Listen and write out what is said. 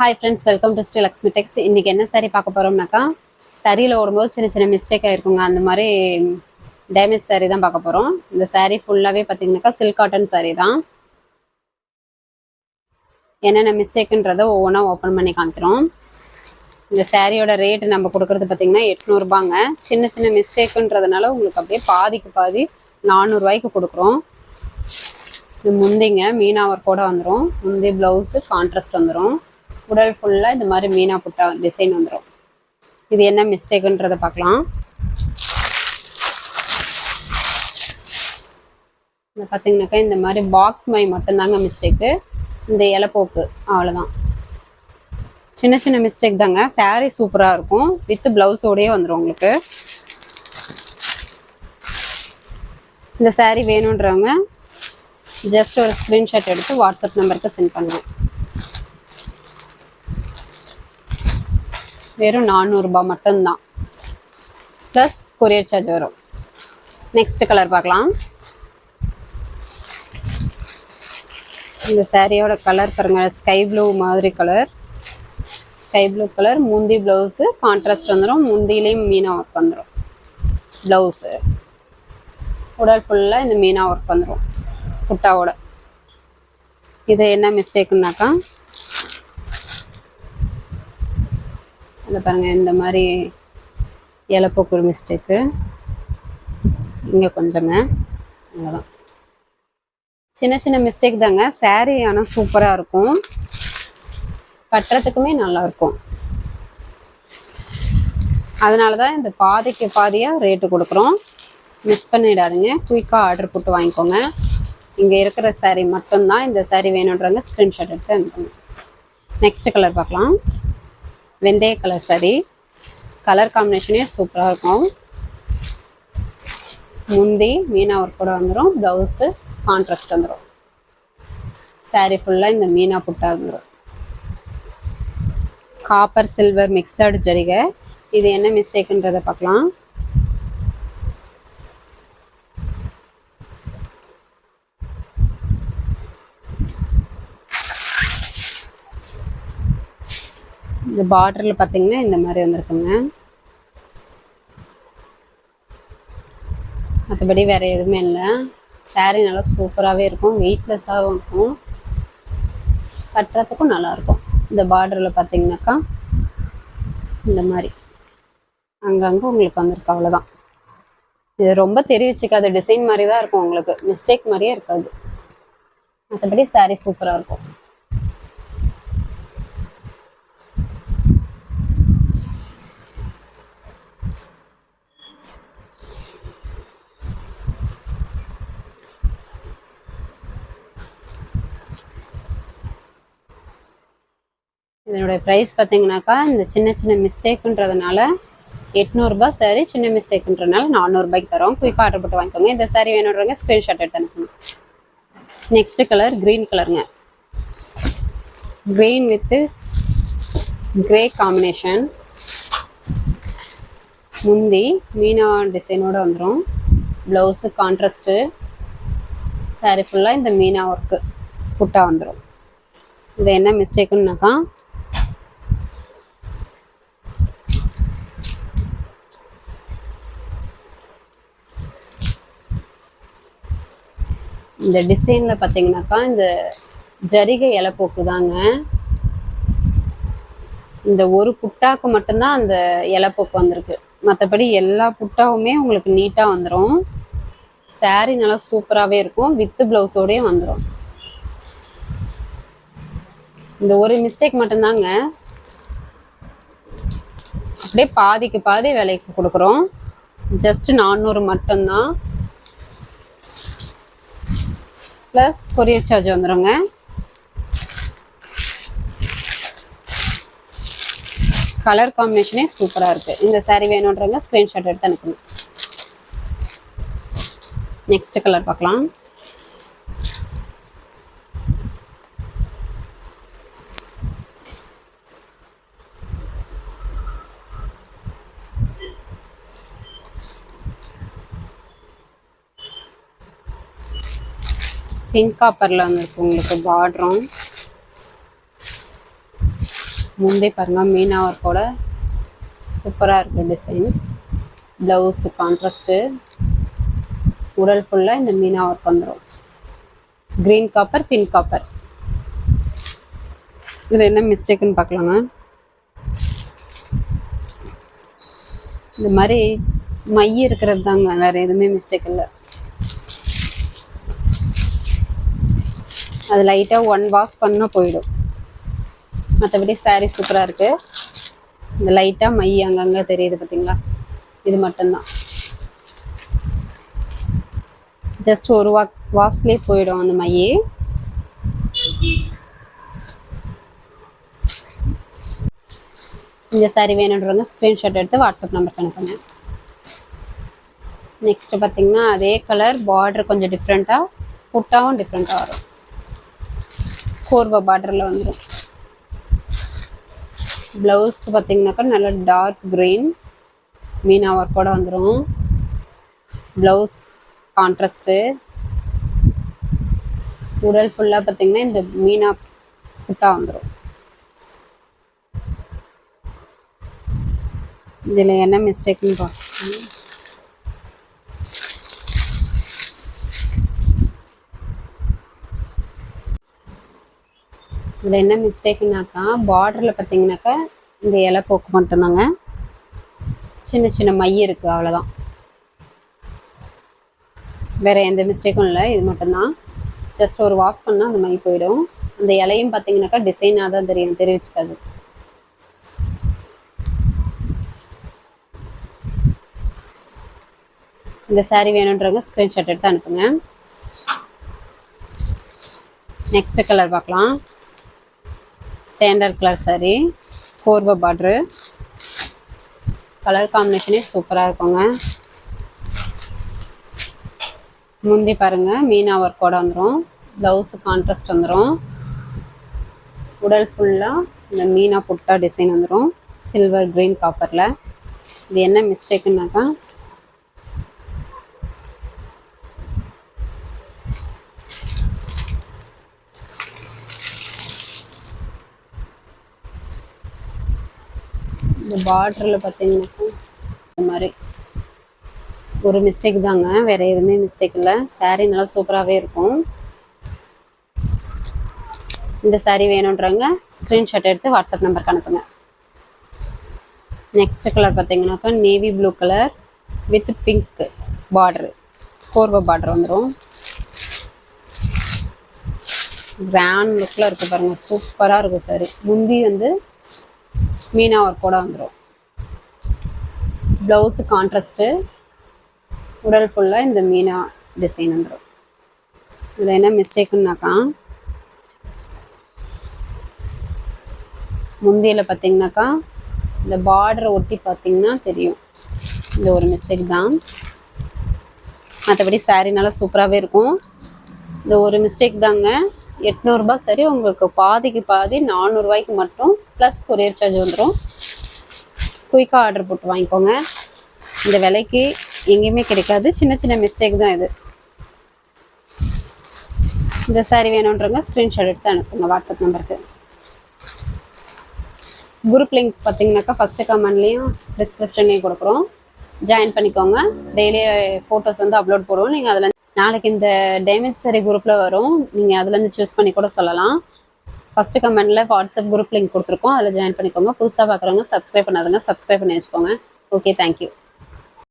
Hi friends welcome to Sri Lakshmi Tex இன்றைக்கி என்ன சாரீ பார்க்க போகிறோம்னாக்கா தறியில் ஓடும்போது சின்ன சின்ன மிஸ்டேக் ஆகிருக்குங்க அந்த மாதிரி டேமேஜ் சாரீ தான் பார்க்க போகிறோம் இந்த சாரீ ஃபுல்லாகவே பார்த்தீங்கன்னாக்கா சில்க் காட்டன் சாரீ தான். என்னென்ன மிஸ்டேக்குன்றதை ஒவ்வொன்றா ஓப்பன் பண்ணி காமிக்கிறோம். இந்த சாரியோட ரேட் நம்ம கொடுக்குறது பார்த்தீங்கன்னா எட்நூறுபாங்க. சின்ன சின்ன மிஸ்டேக்குன்றதுனால உங்களுக்கு அப்படியே பாதிக்கு பாதி நானூறுரூவாய்க்கு கொடுக்குறோம். இது முந்திங்க மீனா ஒர்க்கோட வந்துடும் முந்தி ப்ளவுஸு கான்ட்ராஸ்ட் வந்துடும் உடல் ஃபுல்லாக இந்த மாதிரி மீனா புட்டா டிசைன் வந்துடும் இது என்ன மிஸ்டேக்குன்றதை பார்க்கலாம். இந்த பார்த்தீங்கன்னாக்கா இந்த மாதிரி பாக்ஸ் மை மட்டும்தாங்க மிஸ்டேக்கு இந்த இலப்போக்கு அவ்வளோதான் சின்ன சின்ன மிஸ்டேக் தாங்க. சாரீ சூப்பராக இருக்கும். வித் ப்ளவுஸோடயே வந்துடும் உங்களுக்கு. இந்த சாரீ வேணுன்றவங்க ஜஸ்ட் ஒரு ஸ்க்ரீன்ஷாட் எடுத்து வாட்ஸ்அப் நம்பருக்கு சென்ட் பண்ணுங்க. வெறும் நானூறுரூபா மட்டும்தான். ப்ளஸ் கொரியர் சார்ஜ் வரும். நெக்ஸ்ட் கலர் பார்க்கலாம். இந்த சேரீயோட கலர் பாருங்கள் ஸ்கை ப்ளூ மாதிரி கலர் ஸ்கை ப்ளூ கலர் முந்தி ப்ளவுஸு கான்ட்ராஸ்ட் வந்துடும் முந்திலையும் மீனா ஒர்க் வந்துடும் ப்ளவுஸு உடல் ஃபுல்லாக இந்த மீனா ஒர்க் வந்துடும் குட்டாவோட. இது என்ன மிஸ்டேக்குனாக்கா இதில் பாருங்கள் இந்த மாதிரி இலப்போக்கு மிஸ்டேக்கு இங்கே கொஞ்சங்க. அவ்வளோதான் சின்ன சின்ன மிஸ்டேக் தாங்க. சேரீ ஆனால் சூப்பராக இருக்கும். கட்டுறதுக்குமே நல்லாயிருக்கும் அதனால தான் இந்த பாதிக்கு பாதியாக ரேட்டு கொடுக்குறோம். மிஸ் பண்ணிடாதுங்க. குயிக்காக ஆர்டர் போட்டு வாங்கிக்கோங்க. இங்கே இருக்கிற சாரீ மட்டும்தான் இந்த சாரீ வேணுன்றவங்க ஸ்க்ரீன்ஷாட் எடுத்து அனுப்புங்க. நெக்ஸ்ட் கலர் பார்க்கலாம். வெந்தய கலர் சரி. கலர் காம்பினேஷனே சூப்பராக இருக்கும். முந்தி மீனா ஒர்க் கூட வந்துடும் ப்ளவுஸு கான்ட்ராஸ்ட் வந்துடும் சாரீ ஃபுல்லாக இந்த மீனா புட்டா வந்துடும் காப்பர் சில்வர் மிக்சடு ஜரிகை. இது என்ன மிஸ்டேக்குன்றதை பார்க்கலாம். பார்டரில் பார்த்தீங்கன்னா இந்த மாதிரி வந்திருக்குங்க. மற்றபடி வேறு எதுவுமே இல்லை. சாரீ நல்லா சூப்பராகவே இருக்கும். வெயிட்லெஸ்ஸாகவும் இருக்கும். கட்டுறதுக்கும் நல்லாயிருக்கும் இந்த பார்டரில் பார்த்தீங்கன்னாக்கா இந்த மாதிரி. அங்கங்கே உங்களுக்கு வந்திருக்கு அவ்வளோதான் இது ரொம்ப தெரிவிச்சுக்காத டிசைன் மாதிரி தான் இருக்கும் உங்களுக்கு. மிஸ்டேக் மாதிரியே இருக்காது. மற்றபடி சாரீ சூப்பராக இருக்கும். இதனுடைய ப்ரைஸ் பார்த்தீங்கன்னாக்கா இந்த சின்ன சின்ன மிஸ்டேக்குன்றதுனால எட்நூறுபா சாரி சின்ன மிஸ்டேக்குன்றதுனால நானூறுபாய்க்கு தரோம் குயிக்காக ஆர்டர் போட்டு வாங்கிக்கோங்க. இந்த சாரி வேணுன்றவங்க ஸ்க்ரீன்ஷாட் எடுத்து அனுப்பணும் நெக்ஸ்ட் கலர் க்ரீன் கலருங்க க்ரீன் வித்து கிரே காம்பினேஷன் முந்தி மீனா டிசைனோட வந்துடும் ப்ளவுஸு கான்ட்ராஸ்ட்டு சாரி ஃபுல்லாக இந்த மீனா ஒர்க்கு புட்டா வந்துடும் இது என்ன மிஸ்டேக்குன்னாக்கா இந்த டிசைனில் பார்த்தீங்கன்னாக்கா இந்த ஜரிகை இலப்போக்கு தாங்க இந்த ஒரு புட்டாக்கு மட்டும்தான் அந்த இலப்போக்கு வந்திருக்கு. மற்றபடி எல்லா புட்டாவுமே உங்களுக்கு நீட்டாக வந்துடும் சாரீ நல்லா சூப்பராகவே இருக்கும். வித்து ப்ளவுஸோடையும் வந்துடும் இந்த ஒரு மிஸ்டேக் மட்டும்தாங்க. அப்படியே பாதிக்கு பாதி விலைக்கு கொடுக்குறோம். ஜஸ்ட் நானூறு மட்டும்தான். ப்ளஸ் கொரியர் சார்ஜ் வந்துடுங்க கலர் காம்பினேஷனே சூப்பராக இருக்குது இந்த saree வேணுன்றவங்க ஸ்க்ரீன்ஷாட் எடுத்து அனுப்புங்க. நெக்ஸ்ட் கலர் பார்க்கலாம். பிங்க் காப்பரில் வந்துருக்கு உங்களுக்கு பார்ட்ரும் முந்தை பாருங்க மீனா ஒர்க்கோட சூப்பராக இருக்குது டிசைன் ப்ளவுஸு கான்ட்ராஸ்ட்டு உடல் ஃபுல்லாக இந்த மீனா ஒர்க் வந்துடும் க்ரீன் காப்பர் பிங்க் காப்பர் இதில் என்ன மிஸ்டேக்குன்னு பார்க்கலாங்க. இந்த மாதிரி மை இருக்கிறது தாங்க வேறு எதுவுமே மிஸ்டேக் இல்லை. அது லைட்டாக ஒன் வாஷ் பண்ணால் போயிடும். மற்றபடி சாரீ சூப்பராக இருக்குது இந்த லைட்டாக மை அங்கங்கே தெரியுது பார்த்தீங்களா இது மட்டும்தான். ஜஸ்ட் ஒரு வா வாஷ்லேயே போயிடும் அந்த மை இந்த saree வேணுன்றவங்க ஸ்க்ரீன்ஷாட் எடுத்து வாட்ஸ்அப் நம்பருக்கு அனுப்புங்க. நெக்ஸ்ட்டு பார்த்தீங்கன்னா அதே கலர் பார்டர் கொஞ்சம் டிஃப்ரெண்ட்டாக புட்டாவும் டிஃப்ரெண்ட்டாக வரும். கோர்வா பார்டரில் வந்துடும் ப்ளவுஸ் பார்த்தீங்கன்னாக்கா நல்லா டார்க் க்ரீன் மீனா ஒர்க்கோட வந்துடும் ப்ளவுஸ் கான்ட்ராஸ்ட்டு உடல் ஃபுல்லாக பார்த்தீங்கன்னா இந்த மீனா புட்டா வந்துடும் இதில் என்ன மிஸ்டேக்னு பார்க்கணும் இதில் என்ன மிஸ்டேக்குனாக்கா பார்டரில் பார்த்தீங்கன்னாக்கா இந்த இலை போக்கு மட்டும்தாங்க. சின்ன சின்ன மை இருக்குது அவ்வளோதான் வேறு எந்த மிஸ்டேக்கும் இல்லை இது மட்டும்தான். ஜஸ்ட் ஒரு வாஷ் பண்ணால் அந்த மை போயிடும். அந்த இலையும் பார்த்தீங்கன்னாக்கா டிசைனாக தான் தெரியும் தெரிவிச்சுக்காது. இந்த saree வேணுன்றவங்க ஸ்க்ரீன்ஷாட் எடுத்து அனுப்புங்க. நெக்ஸ்ட் கலர் பார்க்கலாம். சேண்டல் கலர் saree கோர்வ பார்ட்ரு கலர் காம்பினேஷனே சூப்பராக இருக்குங்க. முந்தி பாருங்க மீனா ஒர்க்கோட வந்துடும் ப்ளவுஸு கான்ட்ராஸ்ட் வந்துடும் உடல் ஃபுல்லாக இந்த மீனா புட்டா டிசைன் வந்துடும் சில்வர் க்ரீன் காப்பரில் இது என்ன மிஸ்டேக்குன்னாக்கா இந்த பார்டரில் பார்த்தீங்கன்னாக்கா இந்த மாதிரி ஒரு மிஸ்டேக் தாங்க. வேற எதுவுமே மிஸ்டேக் இல்லை. Saree நல்லா சூப்பராகவே இருக்கும். இந்த சாரீ வேணுன்றவங்க ஸ்க்ரீன்ஷாட் எடுத்து வாட்ஸ்அப் நம்பருக்கு அனுப்புங்க. நெக்ஸ்ட் கலர் பார்த்தீங்கன்னாக்கா navy blue colour with pink border கோர்வ border வந்துடும் கிராண்ட் லுக்கில் இருக்குது பாருங்கள் சூப்பராக இருக்குது சாரி முந்தி வந்து மீனா ஒர்க்கோட வந்துடும் ப்ளவுஸு கான்ட்ராஸ்ட்டு உடல் ஃபுல்லாக இந்த மீனா டிசைன் வந்துடும் இதில் என்ன மிஸ்டேக்குன்னாக்கா முந்தியில் பார்த்தீங்கன்னாக்கா இந்த பார்டரை ஒட்டி பார்த்தீங்கன்னா தெரியும். இந்த ஒரு மிஸ்டேக் தான். மற்றபடி saree நல்லா சூப்பராகவே இருக்கும். இந்த ஒரு மிஸ்டேக் தாங்க எட்நூறுபா சரி உங்களுக்கு பாதிக்கு பாதி நானூறுரூவாய்க்கு மட்டும் ப்ளஸ் கொரியர் சார்ஜ் வந்துடும் குயிக்காக ஆர்டர் போட்டு வாங்கிக்கோங்க. இந்த விலைக்கு எங்கேயுமே கிடைக்காது. சின்ன சின்ன மிஸ்டேக் தான் இது. இந்த saree வேணுன்றவங்க ஸ்க்ரீன்ஷாட் எடுத்து அனுப்புங்க வாட்ஸ்அப் நம்பருக்கு குரூப் லிங்க் பார்த்தீங்கன்னாக்கா ஃபஸ்ட்டு கமெண்ட்லேயும் டிஸ்கிரிப்ஷன்லேயும் கொடுக்குறோம். ஜாயின் பண்ணிக்கோங்க. டெய்லி ஃபோட்டோஸ் வந்து அப்லோட் போடுவோம். நீங்கள் அதில் நாளைக்கு இந்த டேமேஜ் சரி குரூப்பில் வரும். நீங்கள் அதுலேருந்து சூஸ் பண்ணி கூட சொல்லலாம். ஃபஸ்ட்டு கமெண்ட்டில் வாட்ஸ்அப் குரூப் லிங்க் கொடுத்துருக்கோம். அதில் ஜாயின் பண்ணிக்கோங்க. புதுசாக பார்க்குறவங்க சப்ஸ்கிரைப் பண்ணாதுங்க. சப்ஸ்கிரைப் பண்ணி வச்சுக்கோங்க. Okay thank you